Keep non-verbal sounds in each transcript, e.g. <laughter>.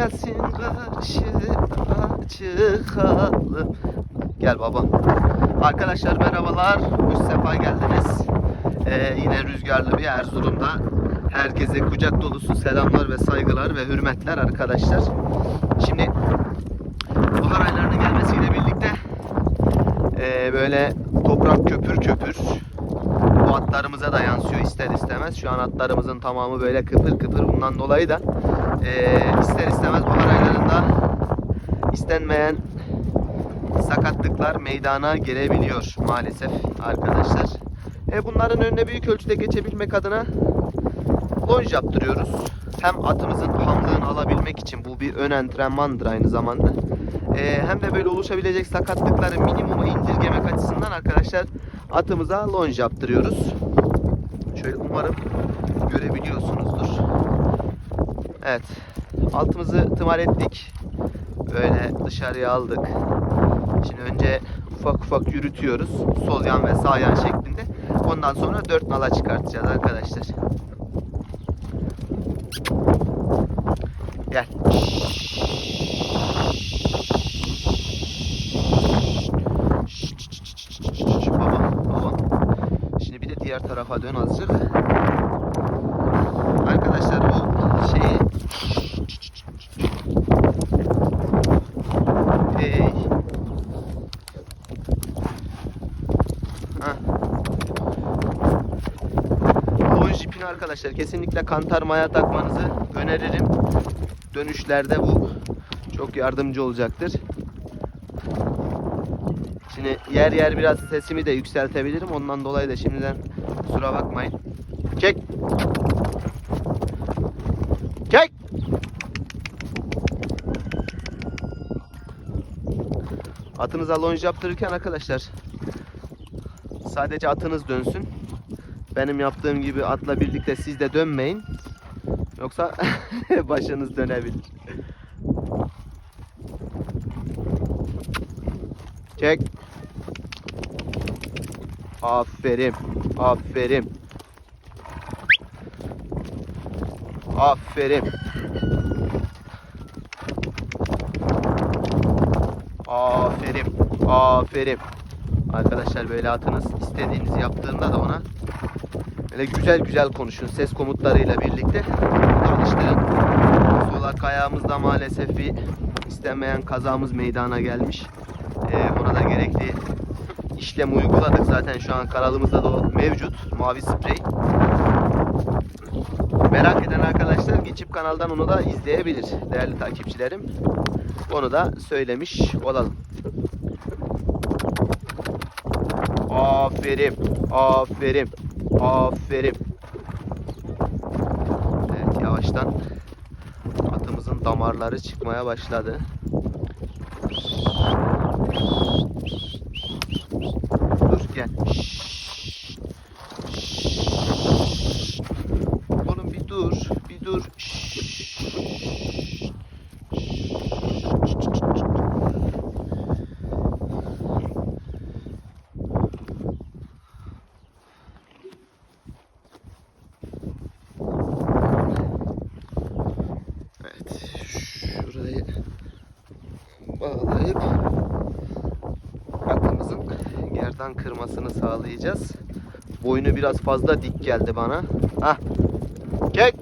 Gelsin karşıma çıkalım. Gel baba. Arkadaşlar merhabalar. Hoş sefa geldiniz. Ee, yine rüzgarlı bir Erzurum'da. Herkese kucak dolusu selamlar ve saygılar ve hürmetler arkadaşlar. Şimdi bahar aylarının gelmesiyle birlikte ee, böyle toprak köpür köpür atlarımıza da yansıyor ister istemez. Şu an atlarımızın tamamı böyle kıpır kıpır. Bundan dolayı da eee, ister istemez bahar aylarında istenmeyen sakatlıklar meydana gelebiliyor maalesef arkadaşlar. E, bunların önüne büyük ölçüde geçebilmek adına lonj yaptırıyoruz. Hem atımızın hamlığını alabilmek için bu bir ön antrenmandır aynı zamanda. E, hem de böyle oluşabilecek sakatlıkları minimuma indirgemek açısından arkadaşlar atımıza lonj yaptırıyoruz. Şöyle umarım görebiliyorsunuzdur. Evet. Altımızı tımar ettik. Böyle dışarıya aldık. Şimdi önce ufak ufak yürütüyoruz. Sol yan ve sağ yan şeklinde. Ondan sonra dört nala çıkartacağız arkadaşlar. Gel. Baba, baba. Şimdi bir de diğer tarafa dön azıcık. Arkadaşlar bu şeyi Ey. Hah. Lonj ipini arkadaşlar kesinlikle kantar maya takmanızı öneririm. Dönüşlerde bu çok yardımcı olacaktır. Şimdi yer yer biraz sesimi de yükseltebilirim. Ondan dolayı da şimdiden kusura bakmayın. Çek. Çek. Atınıza lonj yaptırırken arkadaşlar sadece atınız dönsün. Benim yaptığım gibi atla birlikte siz de dönmeyin. Yoksa <laughs> başınız dönebilir. Çek. Aferin. Aferin. Aferin. Aferin. Aferin. Arkadaşlar böyle atınız istediğinizi yaptığında da ona böyle güzel güzel konuşun ses komutlarıyla birlikte alıştırın. Solak ayağımızda maalesef bir istenmeyen kazamız meydana gelmiş. Ee, ona da gerekli işlem uyguladık. Zaten şu an kanalımızda da mevcut. Mavi sprey. Merak eden arkadaşlar geçip kanaldan onu da izleyebilir değerli takipçilerim. Onu da söylemiş olalım. Aferin. Aferin. Aferin. Evet yavaştan atımızın damarları çıkmaya başladı. Dur gel. Şşş. Şşş. Oğlum bir dur. Bir dur. Şşş. Evet. Şurayı bağlayıp atımızın gerdan kırmasını sağlayacağız. Boynu biraz fazla dik geldi bana. Hah. Çek.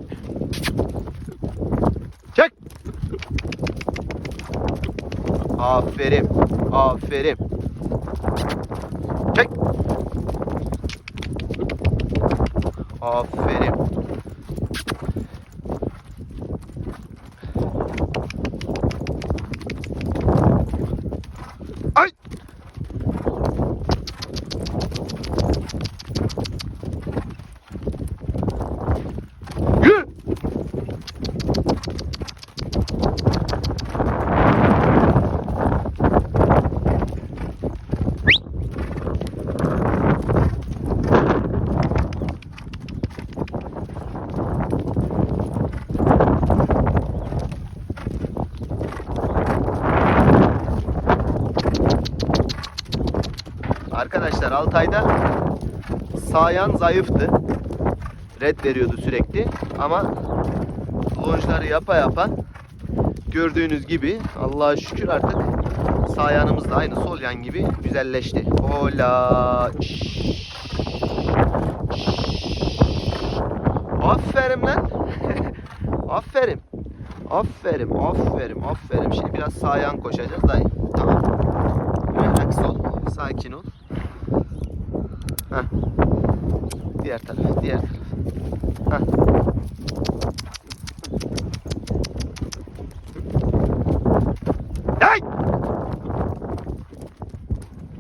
Çek. Aferin. Aferin. Çek. Aferin. Ay. Arkadaşlar Altay'da Sayan zayıftı. Red veriyordu sürekli ama lonjları yapa yapa gördüğünüz gibi Allah'a şükür artık sağ ayağımız da aynı sol yan gibi güzelleşti. Hola. Şşş. Aferin lan. <laughs> aferin. Aferin, aferin, aferin. Şimdi biraz sağ yan koşacağız dayı. Tamam. Relax ol. Sakin ol. Heh. Diğer taraf, diğer taraf. Heh. Hey!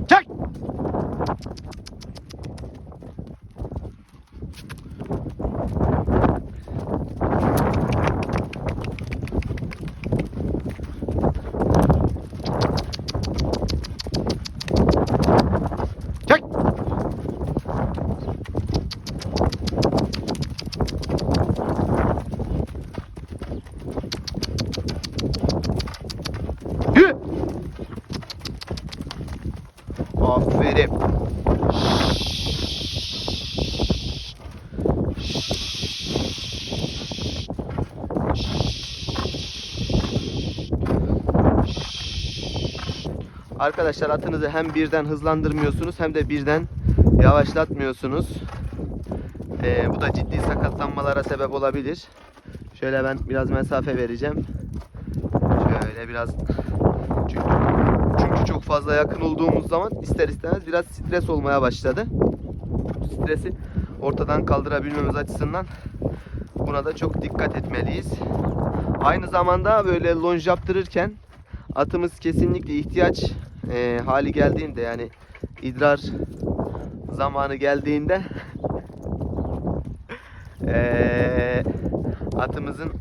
Çek! Çek! Yürü! Aferin. Arkadaşlar atınızı hem birden hızlandırmıyorsunuz hem de birden yavaşlatmıyorsunuz. Ee, bu da ciddi sakatlanmalara sebep olabilir. Şöyle ben biraz mesafe vereceğim. Şöyle biraz çünkü, çünkü çok fazla yakın olduğumuz zaman ister istemez biraz stres olmaya başladı. Stresi ortadan kaldırabilmemiz açısından buna da çok dikkat etmeliyiz. Aynı zamanda böyle lonj yaptırırken atımız kesinlikle ihtiyaç e, hali geldiğinde yani idrar zamanı geldiğinde <laughs> e, atımızın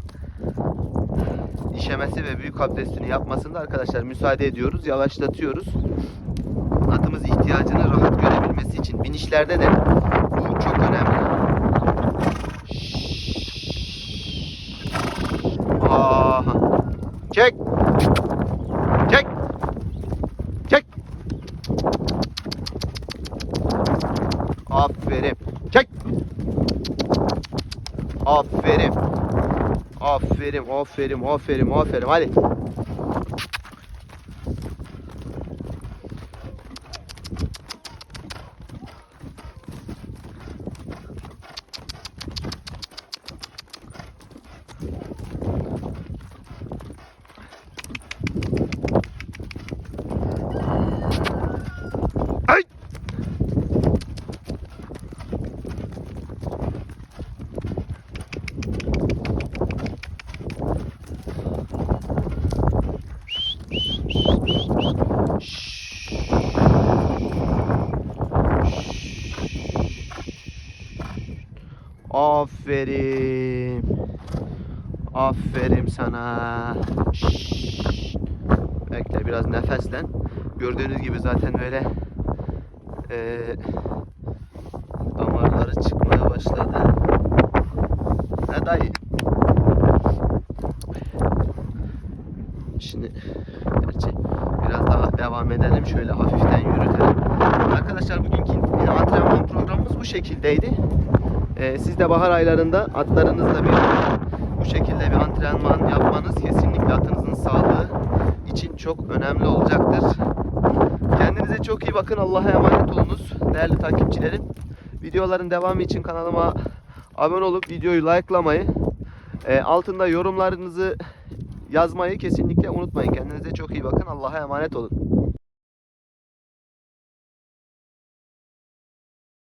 işemesi ve büyük abdestini yapmasında arkadaşlar müsaade ediyoruz, yavaşlatıyoruz. Atımız ihtiyacını rahat görebilmesi için. Binişlerde de bu çok önemli. Aha. Çek. Çek. Çek. Aferin. Çek. Aferin. Aferin, aferin, aferin, aferin. Hadi. Ay! Aferin. Aferin sana. Şşş. Bekle biraz nefeslen. Gördüğünüz gibi zaten böyle eee damarları çıkmaya başladı. Ne dayı? Şimdi gerçi biraz daha devam edelim. Şöyle hafiften yürütelim. Arkadaşlar bugünkü antrenman programımız bu şekildeydi. Ee, siz de bahar aylarında atlarınızla bir bu şekilde bir antrenman yapmanız kesinlikle atınızın sağlığı için çok önemli olacaktır. Kendinize çok iyi bakın. Allah'a emanet olunuz değerli takipçilerim. Videoların devamı için kanalıma abone olup videoyu likelamayı, e, altında yorumlarınızı yazmayı kesinlikle unutmayın. Kendinize çok iyi bakın. Allah'a emanet olun.